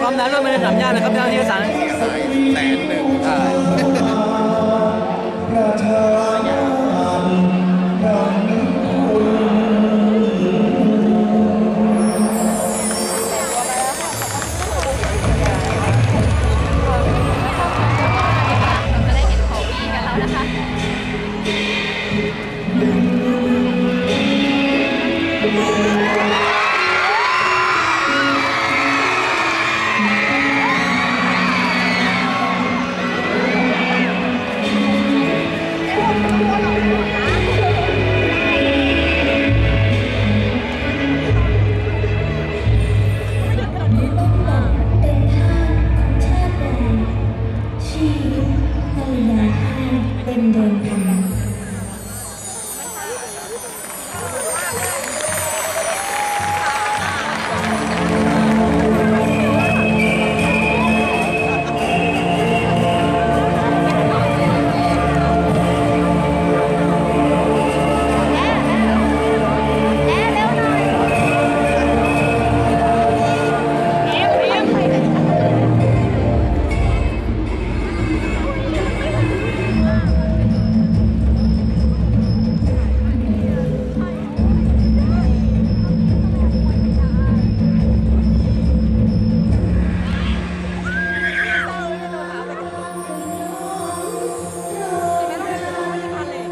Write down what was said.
ความดันเลือมันเป็นสามย่านนะครับเจ้านที่สารแสนหนึ่งใช่